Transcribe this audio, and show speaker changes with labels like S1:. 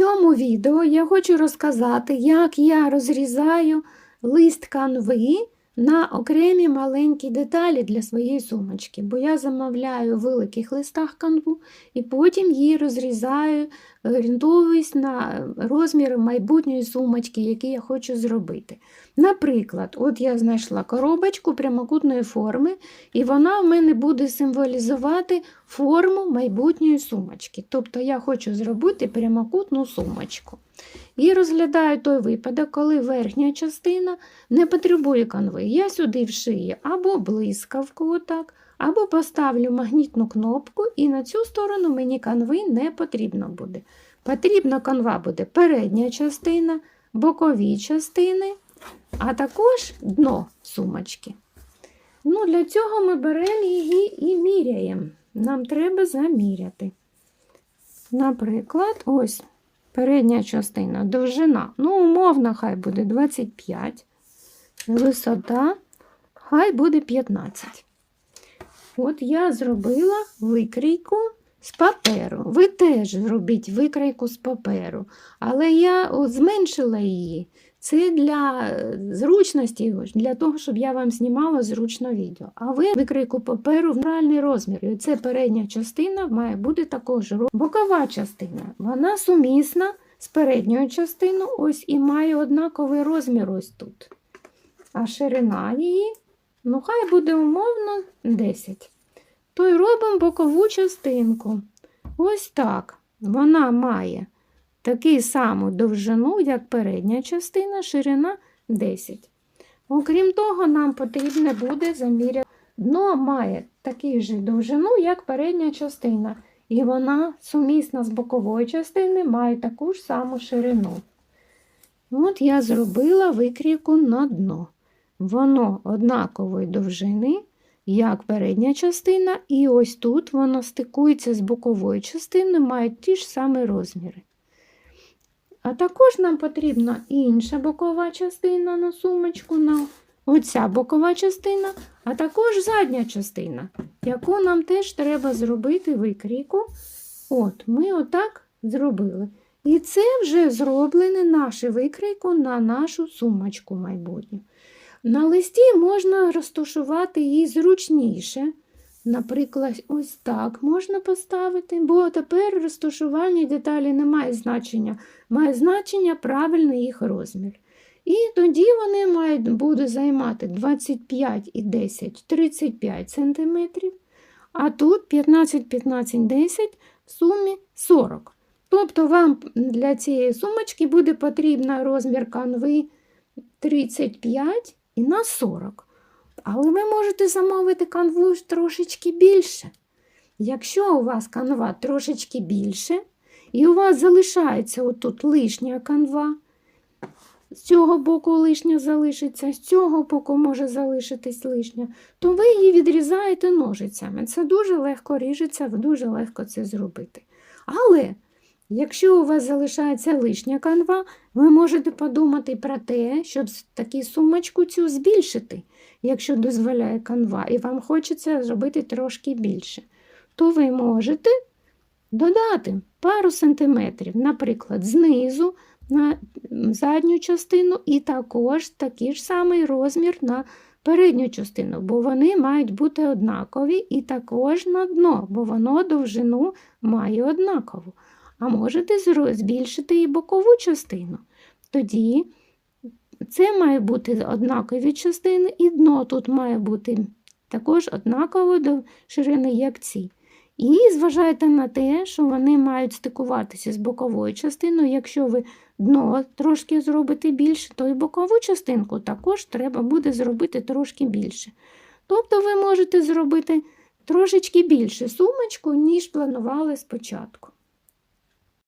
S1: цьому відео я хочу розказати, як я розрізаю лист канви на окремі маленькі деталі для своєї сумочки, бо я замовляю в великих листах канву і потім її розрізаю, орієнтовуюсь на розміри майбутньої сумочки, які я хочу зробити. Наприклад, от я знайшла коробочку прямокутної форми, і вона в мене буде символізувати форму майбутньої сумочки. Тобто я хочу зробити прямокутну сумочку. І розглядаю той випадок, коли верхня частина не потребує канви. Я сюди вшию або блискавку, отак, або поставлю магнітну кнопку, і на цю сторону мені канви не потрібно буде. Потрібна канва буде передня частина, бокові частини, а також дно сумочки. Ну, Для цього ми беремо її і міряємо. Нам треба заміряти. Наприклад, ось передня частина, довжина. Ну, умовно, хай буде 25, висота, хай буде 15. От я зробила викрійку з паперу. Ви теж зробіть викрійку з паперу. Але я зменшила її. Це для е, зручності, для того, щоб я вам знімала зручно відео. А ви викрийку паперу в реальний розмір. І це передня частина має бути також роз- бокова частина. Вона сумісна з передньою частиною, ось і має однаковий розмір ось тут. А ширина її, ну хай буде умовно 10. То й робимо бокову частинку. Ось так. Вона має таку саму довжину, як передня частина, ширина 10. Окрім того, нам потрібно буде заміряти. Дно має таку ж довжину, як передня частина, і вона сумісна з боковою частиною, має таку ж саму ширину. От я зробила викрійку на дно. Воно однакової довжини, як передня частина, і ось тут воно стикується з боковою частиною, мають ті ж самі розміри. А також нам потрібна інша бокова частина на сумочку, на оця бокова частина, а також задня частина, яку нам теж треба зробити викрійку. От, ми отак зробили. І це вже зроблене нашу викрійку на нашу сумочку майбутню. На листі можна розташувати її зручніше. Наприклад, ось так можна поставити, бо тепер розташування деталі не має значення, має значення правильний їх розмір. І тоді вони мають будуть займати 25 і 10, 35 см, а тут 15, 15, 10, в сумі 40. Тобто вам для цієї сумочки буде потрібен розмір канви 35 і на 40. Але ви можете замовити канву трошечки більше. Якщо у вас канва трошечки більше, і у вас залишається отут лишня канва, з цього боку лишня залишиться, з цього боку може залишитись лишня, то ви її відрізаєте ножицями. Це дуже легко ріжеться, дуже легко це зробити. Але Якщо у вас залишається лишня канва, ви можете подумати про те, щоб таку сумочку цю збільшити, якщо дозволяє канва, і вам хочеться зробити трошки більше, то ви можете додати пару сантиметрів, наприклад, знизу на задню частину, і також такий ж самий розмір на передню частину, бо вони мають бути однакові, і також на дно, бо воно довжину має однакову а можете збільшити і бокову частину. Тоді це має бути однакові частини, і дно тут має бути також однаково до ширини, як ці. І зважайте на те, що вони мають стикуватися з боковою частиною. Якщо ви дно трошки зробите більше, то і бокову частинку також треба буде зробити трошки більше. Тобто ви можете зробити трошечки більше сумочку, ніж планували спочатку.